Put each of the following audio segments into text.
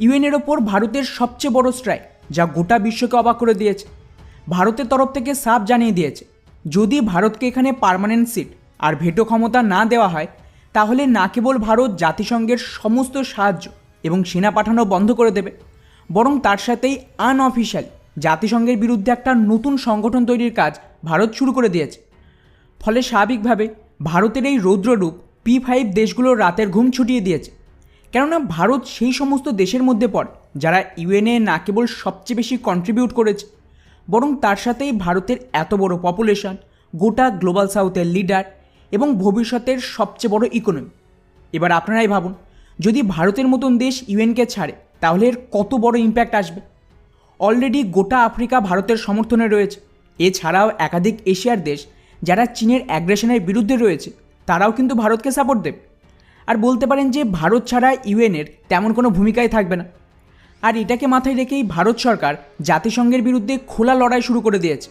ইউএনের ওপর ভারতের সবচেয়ে বড় স্ট্রাইক যা গোটা বিশ্বকে অবাক করে দিয়েছে। ভারতের তরফ থেকে সাফ জানিয়ে দিয়েছে, যদি ভারতকে এখানে পার্মানেন্ট সিট আর ভেটো ক্ষমতা না দেওয়া হয়, তাহলে না কেবল ভারত, জাতিসংঘের সমস্ত সাহায্য এবং সেনা পাঠানো বন্ধ করে দেবে, বরং তার সাথেই আনঅফিসিয়াল জাতিসংঘের বিরুদ্ধে একটা নতুন সংগঠন তৈরির কাজ ভারত শুরু করে দিয়েছে। ফলে স্বাভাবিকভাবে ভারতের এই রৌদ্ররূপ পি ফাইভ দেশগুলোর রাতের ঘুম ছুটিয়ে দিয়েছে। কেননা ভারত সেই সমস্ত দেশের মধ্যে পড়ে, যারা ইউএনএ না কেবল সবচেয়ে বেশি কন্ট্রিবিউট করেছে, বরং তার সাথেই ভারতের এত বড় পপুলেশন গোটা গ্লোবাল সাউথের লিডার এবং ভবিষ্যতের সবচেয়ে বড় ইকোনমি এবার আপনারাই ভাবুন, যদি ভারতের মতন দেশ ইউএনকে ছাড়ে, তাহলে এর কত বড় ইম্প্যাক্ট আসবে? অলরেডি গোটা আফ্রিকা ভারতের সমর্থনে রয়েছে। এছাড়াও একাধিক এশিয়ার দেশ, যারা চীনের অ্যাগ্রেশনের বিরুদ্ধে রয়েছে, তারাও কিন্তু ভারতকে সাপোর্ট দেবে। আর বলতে পারেন যে ভারত ছাড়া ইউএনের তেমন কোনো ভূমিকাই থাকবে না। আর এটাকে মাথায় রেখেই ভারত সরকার জাতিসংঘের বিরুদ্ধে খোলা লড়াই শুরু করে দিয়েছে।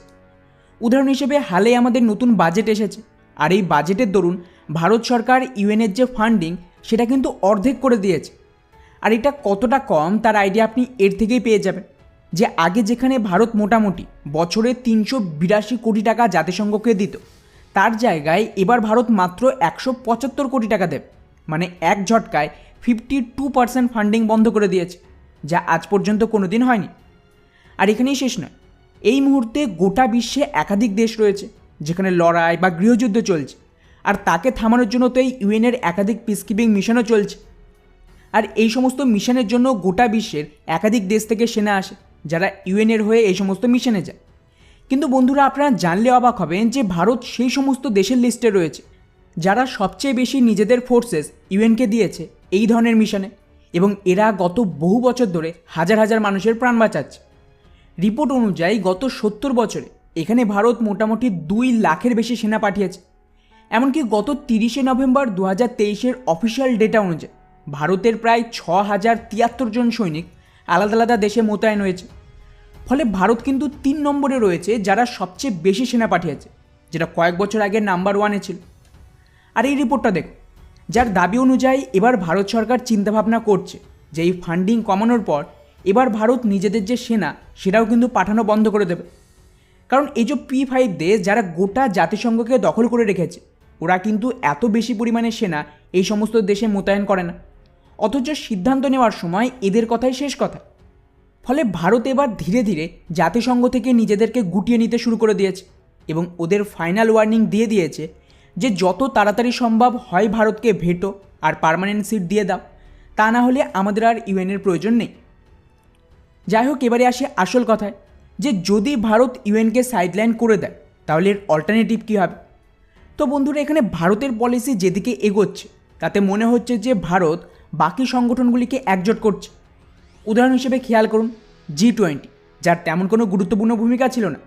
উদাহরণ হিসেবে হালে আমাদের নতুন বাজেট এসেছে। আর এই বাজেটের দরুন ভারত সরকার ইউএনের যে ফান্ডিং, সেটা কিন্তু অর্ধেক করে দিয়েছে। আর এটা কতটা কম, তার আইডিয়া আপনি এর থেকেই পেয়ে যাবেন। যে আগে যেখানে ভারত মোটামুটি বছরে তিনশো বিরাশি কোটি টাকা জাতিসংঘকে দিত, তার জায়গায় এবার ভারত মাত্র একশো পঁচাত্তর কোটি টাকা দেবে। মানে এক ঝটকায় ফিফটি টু পার্সেন্ট ফান্ডিং বন্ধ করে দিয়েছে, যা আজ পর্যন্ত কোনো দিন হয়নি। আর এখানেই শেষ নয়, এই মুহূর্তে গোটা বিশ্বে একাধিক দেশ রয়েছে, যেখানে লড়াই বা গৃহযুদ্ধ চলছে, আর তাকে থামানোর জন্য তো এই ইউএনের একাধিক পিসকিপিং মিশনও চলছে। আর এই সমস্ত মিশনের জন্য গোটা বিশ্বের একাধিক দেশ থেকে সেনা আসে, যারা ইউএনের হয়ে এই সমস্ত মিশনে যায়। কিন্তু বন্ধুরা, আপনারা জানলে অবাক হবেন যে ভারত সেই সমস্ত দেশের লিস্টে রয়েছে যারা সবচেয়ে বেশি নিজেদের ফোর্সেস ইউএনকে দিয়েছে এই ধরনের মিশনে এবং এরা গত বহু বছর ধরে হাজার হাজার মানুষের প্রাণ বাঁচাচ্ছে। রিপোর্ট অনুযায়ী গত সত্তর বছরে এখানে ভারত মোটামুটি দুই লাখের বেশি সেনা পাঠিয়েছে। এমনকি গত তিরিশে নভেম্বর দু হাজার তেইশের অফিসিয়াল ডেটা অনুযায়ী ভারতের প্রায় ছ হাজার তিয়াত্তর জন সৈনিক আলাদা আলাদা দেশে মোতায়েন হয়েছে। ফলে ভারত কিন্তু তিন নম্বরে রয়েছে যারা সবচেয়ে বেশি সেনা পাঠিয়েছে, যেটা কয়েক বছর আগে নাম্বার ওয়ানে ছিল। আর এই রিপোর্টটা দেখো। যার দাবি অনুযায়ী এবার ভারত সরকার চিন্তাভাবনা করছে যে এই ফান্ডিং কমানোর পর এবার ভারত নিজেদের যে সেনা, সেটাও কিন্তু পাঠানো বন্ধ করে দেবে। কারণ এই যে পি ফাইভ দেশ, যারা গোটা জাতিসংঘকে দখল করে রেখেছে, ওরা কিন্তু এত বেশি পরিমাণে সেনা এই সমস্ত দেশে মোতায়েন করে না। অথচ সিদ্ধান্ত নেওয়ার সময় এদের কথাই শেষ কথা। ফলে ভারত এবার ধীরে ধীরে জাতিসংঘ থেকে নিজেদেরকে গুটিয়ে নিতে শুরু করে দিয়েছে এবং ওদের ফাইনাল ওয়ার্নিং দিয়ে দিয়েছে যে যত তাড়াতাড়ি সম্ভব হয় ভারতকে ভেটো আর পার্মানেন্ট সিট দিয়ে দাও। তা না হলে আমাদের আর ইউএনের প্রয়োজন নেই। যাই হোক, এবারে আসে আসল কথায়, যে যদি ভারত ইউএনকে সাইডলাইন করে দেয়, তাহলে এর অল্টারনেটিভ কী হবে? তো বন্ধুরা, এখানে ভারতের পলিসি যেদিকে এগোচ্ছে, তাতে মনে হচ্ছে যে ভারত বাকি সংগঠনগুলিকে একজোট করছে। উদাহরণ হিসেবে খেয়াল করুন জি টোয়েন্টি যার তেমন কোনো গুরুত্বপূর্ণ ভূমিকা ছিল না।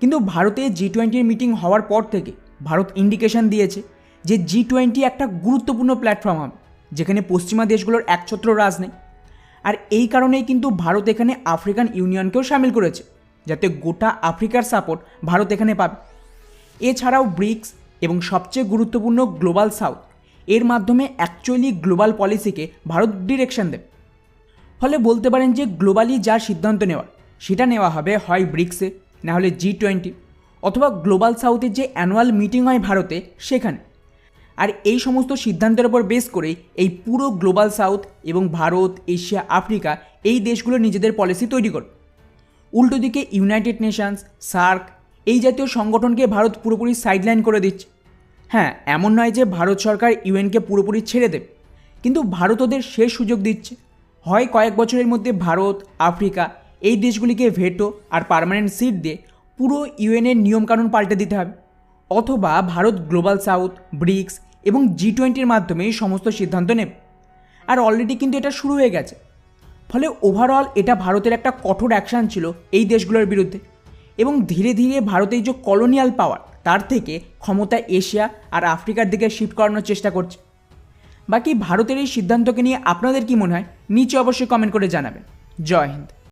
কিন্তু ভারতে জি টোয়েন্টির মিটিং হওয়ার পর থেকে ভারত ইন্ডিকেশন দিয়েছে যে জি টোয়েন্টি একটা গুরুত্বপূর্ণ প্ল্যাটফর্ম হবে, যেখানে পশ্চিমা দেশগুলোর একছত্র রাজ নেই। আর এই কারণেই কিন্তু ভারত এখানে আফ্রিকান ইউনিয়নকেও সামিল করেছে, যাতে গোটা আফ্রিকার সাপোর্ট ভারত এখানে পাবে। এছাড়াও ব্রিক্স এবং সবচেয়ে গুরুত্বপূর্ণ গ্লোবাল সাউথ, এর মাধ্যমে অ্যাকচুয়ালি গ্লোবাল পলিসিকে ভারত ডিরেকশন দেবে। ফলে বলতে পারেন যে গ্লোবালি যা সিদ্ধান্ত নেওয়ার, সেটা নেওয়া হবে হয় ব্রিক্সে, না হলে জি টোয়েন্টি অথবা গ্লোবাল সাউথের যে অ্যানুয়াল মিটিং হয় ভারতে, সেখানে। আর এই সমস্ত সিদ্ধান্তের ওপর বেস করেই এই পুরো গ্লোবাল সাউথ এবং ভারত, এশিয়া, আফ্রিকা এই দেশগুলো নিজেদের পলিসি তৈরি করে। উল্টো দিকে ইউনাইটেড নেশনস, সার্ক, এই জাতীয় সংগঠনকে ভারত পুরোপুরি সাইডলাইন করে দিচ্ছে। হ্যাঁ এমন নয় যে ভারত সরকার ইউএনকে পুরোপুরি ছেড়ে দেবে, কিন্তু ভারত ওদের শেষ সুযোগ দিচ্ছে। হয় কয়েক বছরের মধ্যে ভারত, আফ্রিকা এই দেশগুলিকে ভেটো আর পার্মানেন্ট সিট দিয়ে পুরো ইউএনের নিয়মকানুন পাল্টে দিতে হবে। অথবা ভারত গ্লোবাল সাউথ, ব্রিক্স এবং জি টোয়েন্টির মাধ্যমে সমস্ত সিদ্ধান্ত নেবে। আর অলরেডি কিন্তু এটা শুরু হয়ে গেছে। ফলে ওভারঅল এটা ভারতের একটা কঠোর অ্যাকশান ছিল এই দেশগুলোর বিরুদ্ধে। এবং ধীরে ধীরে ভারতের যে কলোনিয়াল পাওয়ার তার থেকে ক্ষমতা এশিয়া আর আফ্রিকার দিকে শিফট করানোর চেষ্টা করছে। বাকি ভারতের এই সিদ্ধান্তকে নিয়ে আপনাদের কি মনে হয়? নিচে অবশ্যই কমেন্ট করে জানাবেন। জয় হিন্দ।